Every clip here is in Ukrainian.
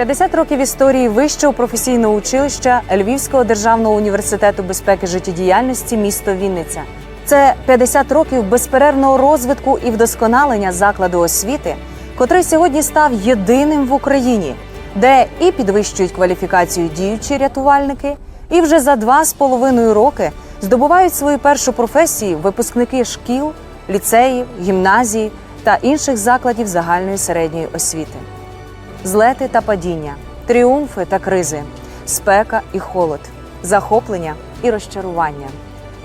50 років історії вищого професійного училища Львівського державного університету безпеки життєдіяльності місто Вінниця. Це 50 років безперервного розвитку і вдосконалення закладу освіти, котрий сьогодні став єдиним в Україні, де і підвищують кваліфікацію діючі рятувальники, і вже за два з половиною роки здобувають свою першу професію випускники шкіл, ліцеїв, гімназії та інших закладів загальної середньої освіти злети та падіння, тріумфи та кризи, спека і холод, захоплення і розчарування.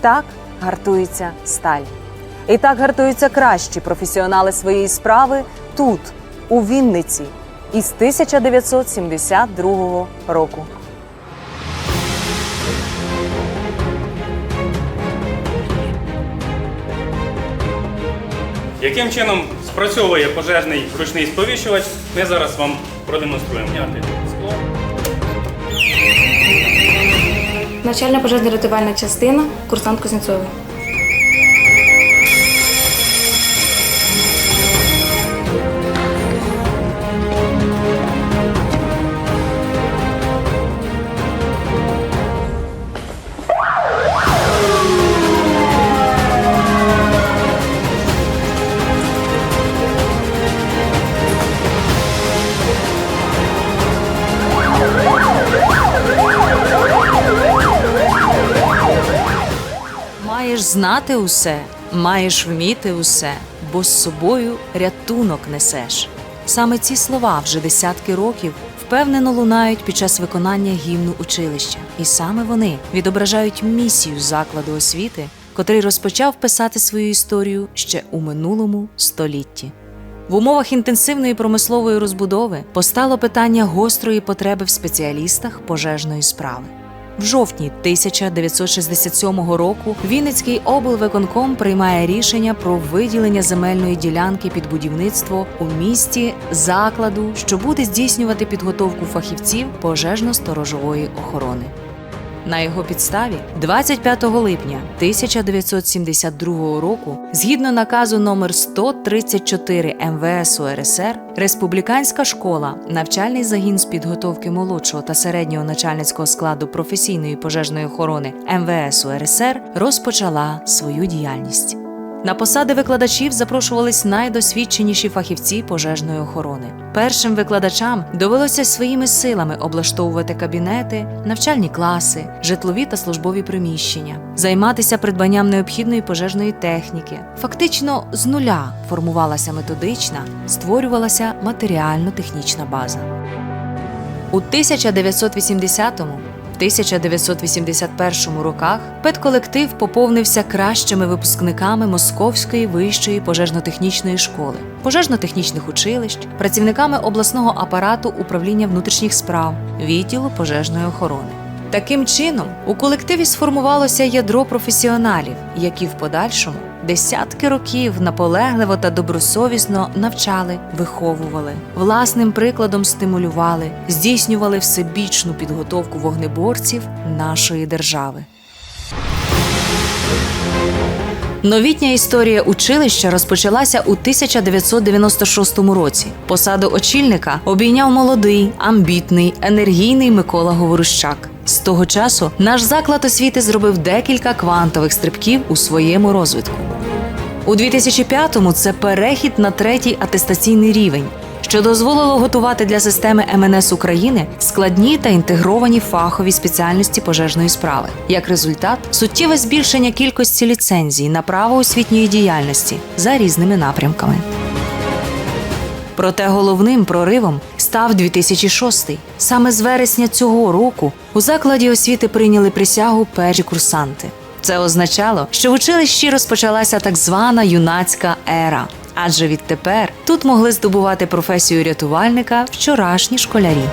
Так гартується сталь. І так гартуються кращі професіонали своєї справи тут, у Вінниці, із 1972 року. Яким чином спрацьовує пожежний ручний сповіщувач, ми зараз вам продемонструємо. Начальна пожежна рятувальна частина, курсант Кузнєцова. Знати усе, маєш вміти усе, бо з собою рятунок несеш. Саме ці слова вже десятки років впевнено лунають під час виконання гімну училища, і саме вони відображають місію закладу освіти, котрий розпочав писати свою історію ще у минулому столітті. В умовах інтенсивної промислової розбудови постало питання гострої потреби в спеціалістах пожежної справи. В жовтні 1967 року Вінницький облвиконком приймає рішення про виділення земельної ділянки під будівництво у місті закладу, що буде здійснювати підготовку фахівців пожежно-сторожової охорони. На його підставі 25 липня 1972 року, згідно наказу номер 134 МВС УРСР, Республіканська школа, навчальний загін з підготовки молодшого та середнього начальницького складу професійної пожежної охорони МВС УРСР розпочала свою діяльність. На посади викладачів запрошувались найдосвідченіші фахівці пожежної охорони. Першим викладачам довелося своїми силами облаштовувати кабінети, навчальні класи, житлові та службові приміщення, займатися придбанням необхідної пожежної техніки. Фактично з нуля формувалася методична, створювалася матеріально-технічна база. У 1980 1981 роках педколектив поповнився кращими випускниками Московської вищої пожежно-технічної школи, пожежно-технічних училищ, працівниками обласного апарату управління внутрішніх справ, відділу пожежної охорони. Таким чином, у колективі сформувалося ядро професіоналів, які в подальшому десятки років наполегливо та добросовісно навчали, виховували, власним прикладом стимулювали, здійснювали всебічну підготовку вогнеборців нашої держави. Новітня історія училища розпочалася у 1996 році. Посаду очільника обійняв молодий, амбітний, енергійний Микола Говорущак. З того часу наш заклад освіти зробив декілька квантових стрибків у своєму розвитку. У 2005-му це перехід на третій атестаційний рівень, що дозволило готувати для системи МНС України складні та інтегровані фахові спеціальності пожежної справи. Як результат, суттєве збільшення кількості ліцензій на право освітньої діяльності за різними напрямками. Проте головним проривом став 2006. Саме з вересня цього року у закладі освіти прийняли присягу перші курсанти. Це означало, що в училищі розпочалася так звана юнацька ера. Адже відтепер тут могли здобувати професію рятувальника вчорашні школярі.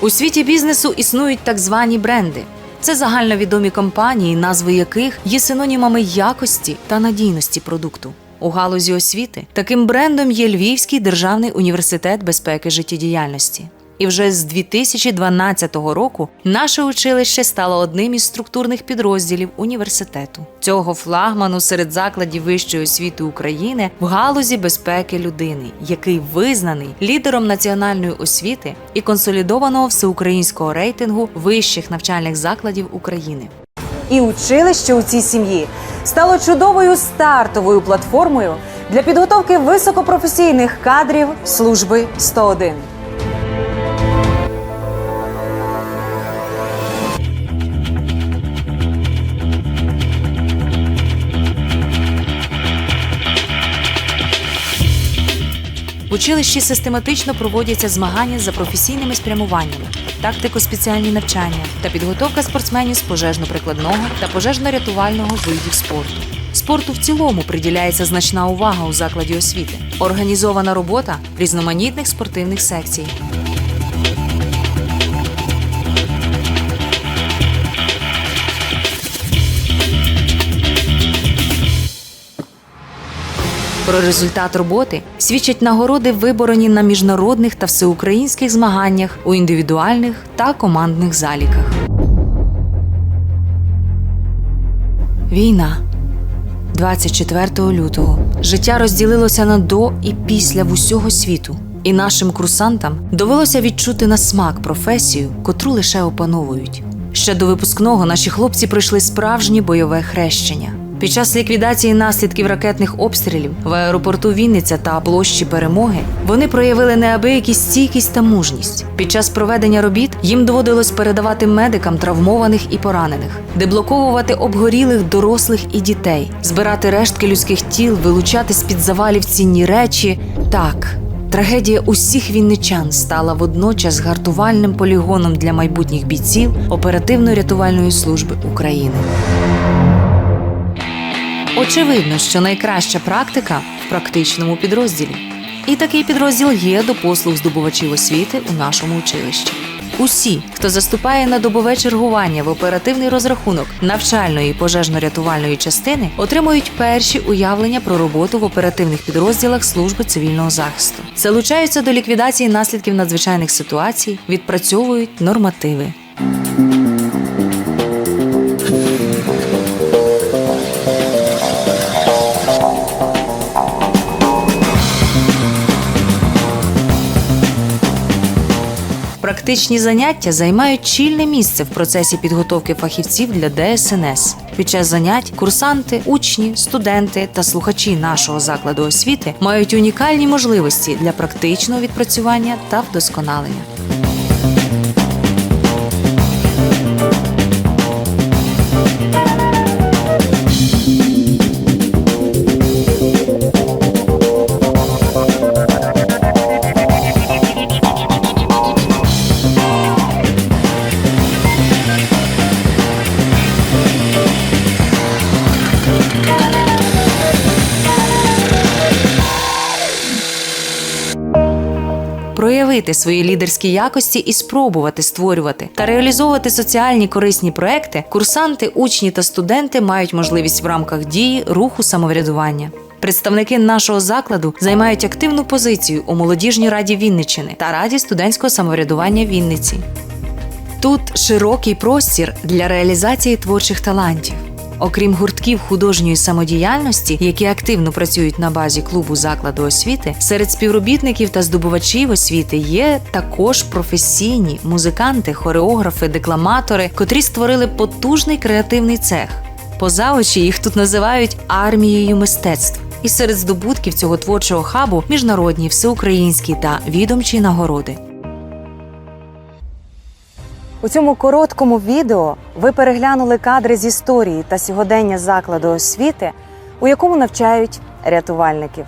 У світі бізнесу існують так звані бренди. Це загальновідомі компанії, назви яких є синонімами якості та надійності продукту. У галузі освіти таким брендом є Львівський державний університет безпеки життєдіяльності. І вже з 2012 року наше училище стало одним із структурних підрозділів університету. Цього флагману серед закладів вищої освіти України в галузі безпеки людини, який визнаний лідером національної освіти і консолідованого всеукраїнського рейтингу вищих навчальних закладів України. І училище у цій сім'ї стало чудовою стартовою платформою для підготовки високопрофесійних кадрів служби 101. Училищі систематично проводяться змагання за професійними спрямуваннями, тактико-спеціальні навчання та підготовка спортсменів з пожежно-прикладного та пожежно-рятувального видів спорту. Спорту в цілому приділяється значна увага у закладі освіти, організована робота різноманітних спортивних секцій. Про результат роботи свідчать нагороди, виборені на міжнародних та всеукраїнських змаганнях у індивідуальних та командних заліках. Війна 24 лютого. Життя розділилося на до і після в усього світу. І нашим курсантам довелося відчути на смак професію, котру лише опановують. Ще до випускного наші хлопці пройшли справжнє бойове хрещення. Під час ліквідації наслідків ракетних обстрілів в аеропорту Вінниця та площі Перемоги вони проявили неабиякі стійкість та мужність. Під час проведення робіт їм доводилось передавати медикам травмованих і поранених, деблоковувати обгорілих дорослих і дітей, збирати рештки людських тіл, вилучати з під завалів цінні речі. Так, Трагедія усіх вінничан стала водночас гартувальним полігоном для майбутніх бійців оперативно-рятувальної служби України. Очевидно, що найкраща практика в практичному підрозділі. І такий підрозділ є до послуг здобувачів освіти у нашому училищі. Усі, хто заступає на добове чергування в оперативний розрахунок навчальної пожежно-рятувальної частини, отримують перші уявлення про роботу в оперативних підрозділах служби цивільного захисту. Залучаються до ліквідації наслідків надзвичайних ситуацій, відпрацьовують нормативи. Практичні заняття займають чільне місце в процесі підготовки фахівців для ДСНС. Під час занять курсанти, учні, студенти та слухачі нашого закладу освіти мають унікальні можливості для практичного відпрацювання та вдосконалення. Проявити свої лідерські якості і спробувати створювати та реалізовувати соціальні корисні проекти, курсанти, учні та студенти мають можливість в рамках дії руху самоврядування. Представники нашого закладу займають активну позицію у молодіжній раді Вінниччини та раді студентського самоврядування Вінниці. Тут широкий простір для реалізації творчих талантів. Окрім гуртків художньої самодіяльності, які активно працюють на базі клубу закладу освіти, серед співробітників та здобувачів освіти є також професійні музиканти, хореографи, декламатори, котрі створили потужний креативний цех. Поза очі їх тут називають армією мистецтв. І серед здобутків цього творчого хабу міжнародні, всеукраїнські та відомчі нагороди. У цьому короткому відео ви переглянули кадри з історії та сьогодення закладу освіти, у якому навчають рятувальників.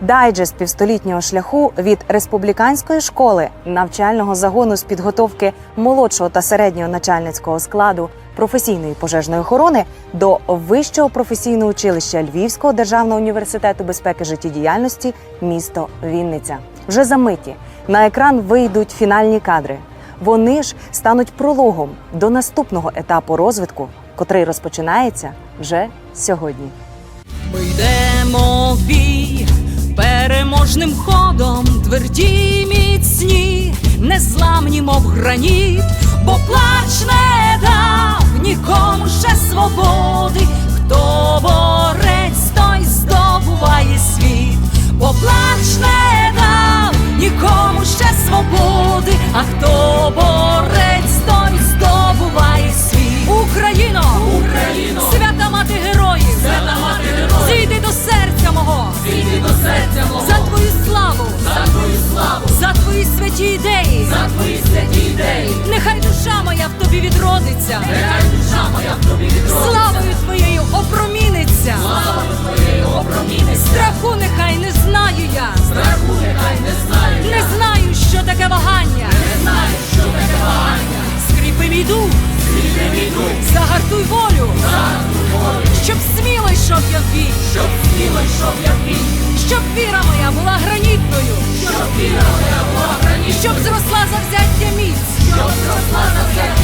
Дайджест півстолітнього шляху від республіканської школи навчального загону з підготовки молодшого та середнього начальницького складу професійної пожежної охорони до вищого професійного училища Львівського державного університету безпеки життєдіяльності місто Вінниця. Вже за миті на екран вийдуть фінальні кадри. Вони ж стануть прологом до наступного етапу розвитку, котрий розпочинається вже сьогодні. Ми йдемо в бій переможним ходом, тверді міцні, незламні, мов граніт, бо плач не дав нікому ще свободи, хто борець, той здобуває світ, бо плач не дав нікому ще свободи, а хто твої святі ідеї, за твої святі ідеї. Нехай душа моя в тобі відродиться, нехай душа моя в тобі відродиться, славою one of them.